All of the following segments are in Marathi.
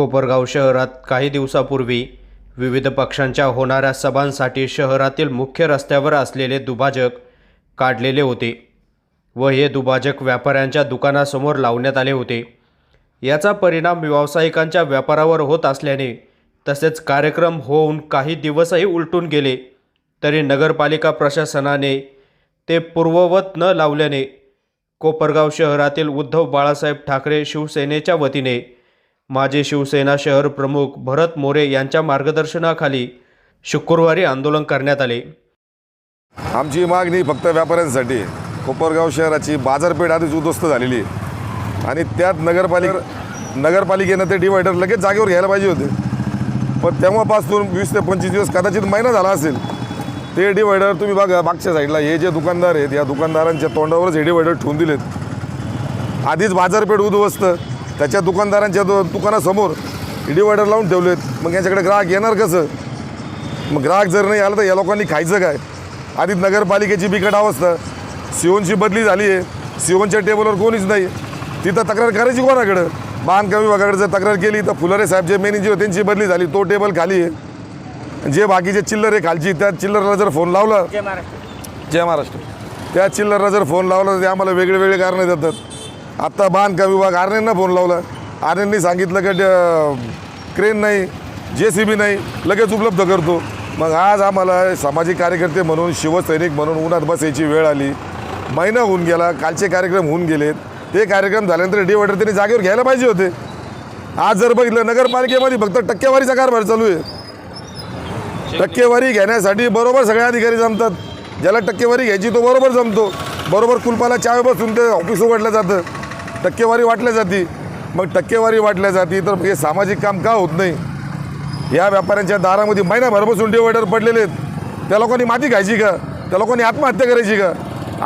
कोपरगाव शहरात काही दिवसापूर्वी विविध पक्षांच्या होणाऱ्या सभांसाठी शहरातील मुख्य रस्त्यावर असलेले दुभाजक काढलेले होते व हे दुभाजक व्यापाऱ्यांच्या दुकानासमोर लावण्यात आले होते. याचा परिणाम व्यावसायिकांच्या व्यापारावर होत असल्याने तसेच कार्यक्रम होऊन काही दिवसही उलटून गेले. तरी नगरपालिका प्रशासनाने ते पूर्ववत न लावल्याने कोपरगाव शहरातील उद्धव बाळासाहेब ठाकरे शिवसेनेच्या वतीने माजी शिवसेना शहर प्रमुख भरत मोरे यांच्या मार्गदर्शनाखाली शुक्रवारी आंदोलन करण्यात आले. आमची मागणी फक्त व्यापाऱ्यांसाठी. कोपरगाव शहराची बाजारपेठ आधीच उद्ध्वस्त झालेली. आहे आणि त्यात नगरपालिका नगरपालिकेनं ते डिवायडर लगेच जागेवर घ्यायला पाहिजे होते. पण तेव्हापासून वीस ते पंचवीस दिवस कदाचित महिना झाला असेल. ते डिवायडर तुम्ही बघा मागच्या साईडला हे जे दुकानदार आहेत या दुकानदारांच्या तोंडावरच हे डिवायडर ठेवून दिलेत. आधीच बाजारपेठ उद्ध्वस्त. त्याच्या दुकानदारांच्या दु दुकानासमोर डिवायडर लावून ठेवलेत. मग यांच्याकडे ग्राहक येणार कसं? मग ग्राहक जर नाही आला तर या लोकांनी खायचं काय? आधी नगरपालिकेची बिकट अवस्था. सिओनची बदली झाली आहे. सिओनच्या टेबलवर कोणीच नाही. तिथं तक्रार करायची कोणाकडं? बांधकाम विभागाकडे जर तक्रार केली तर फुलारे साहेब जे मेन इंजिनियर त्यांची बदली झाली. तो टेबल खाली आहे. जे बाकीचे चिल्लर आहे खालची त्या चिल्लरला जर फोन लावला जय महाराष्ट्र. त्या चिल्लरला जर फोन लावला तर ते आम्हाला वेगळे वेगळे कारणं देतात. आत्ता बांधकाम विभाग आर्नेंना फोन लावला. आर्नेंनी सांगितलं की क्रेन नाही जे सी बी नाही लगेच उपलब्ध करतो. मग आज आम्हाला सामाजिक कार्यकर्ते म्हणून शिवसैनिक म्हणून उन्हात बसायची वेळ आली. महिना होऊन गेला कालचे कार्यक्रम होऊन गेलेत. ते कार्यक्रम झाल्यानंतर डिवायडर त्यांनी जागेवर घ्यायला पाहिजे होते. आज जर बघितलं नगरपालिकेमध्ये फक्त टक्केवारीचा कारभार चालू आहे. टक्केवारी घेण्यासाठी बरोबर सगळे अधिकारी जमतात. ज्याला टक्केवारी घ्यायची तो बरोबर जमतो. बरोबर कुलपाला चावे बसून ते ऑफिस उघडलं जातं. टक्केवारी वाटल्या जाती. मग टक्केवारी वाटल्या जाती तर हे सामाजिक काम का होत नाही? या व्यापाऱ्यांच्या दारामध्ये महिनाभर बसून डिवायडर पडलेले आहेत. त्या लोकांनी माती घ्यायची का? त्या लोकांनी आत्महत्या करायची का?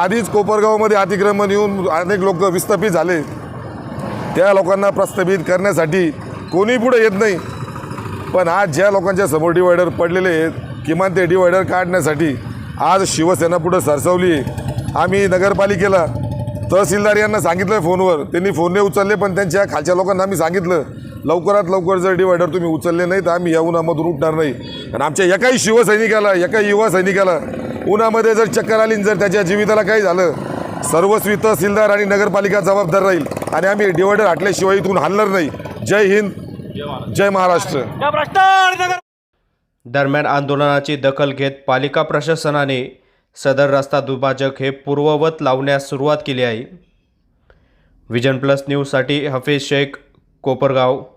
आधीच कोपरगावमध्ये अतिक्रमण येऊन अनेक लोक विस्थापित झाले. त्या लोकांना प्रस्थापित करण्यासाठी कोणी पुढे येत नाही. पण आज ज्या लोकांच्या समोर डिवायडर पडलेले आहेत किमान ते डिवायडर काढण्यासाठी आज शिवसेना पुढं सरसावली आहे. आम्ही नगरपालिकेला तहसीलदार यांना सांगितलं फोनवर. त्यांनी फोन नाही उचलले पण त्यांच्या खालच्या लोकांना आम्ही सांगितलं लवकरात लवकर जर डिवायडर तुम्ही उचलले नाही तर आम्ही या उन्हामधून उठणार नाही. कारण आमच्या एकाही शिवसैनिकाला एकाही युवा सैनिकाला उन्हामध्ये जर चक्कर आली आणि जर त्याच्या जीविताला काही झालं सर्वस्वी तहसीलदार आणि नगरपालिका जबाबदार राहील आणि आम्ही डिवायडर हटल्याशिवाय इथून हलणार नाही. जय हिंद जय महाराष्ट्र. या भ्रष्टाचार नगर दरम्यान आंदोलनाची दखल घेत पालिका प्रशासनाने सदर रस्ता दुभाजक हे पूर्ववत लावण्यास सुरुवात केली आहे. विजन प्लस न्यूजसाठी हफीज शेख कोपरगाव.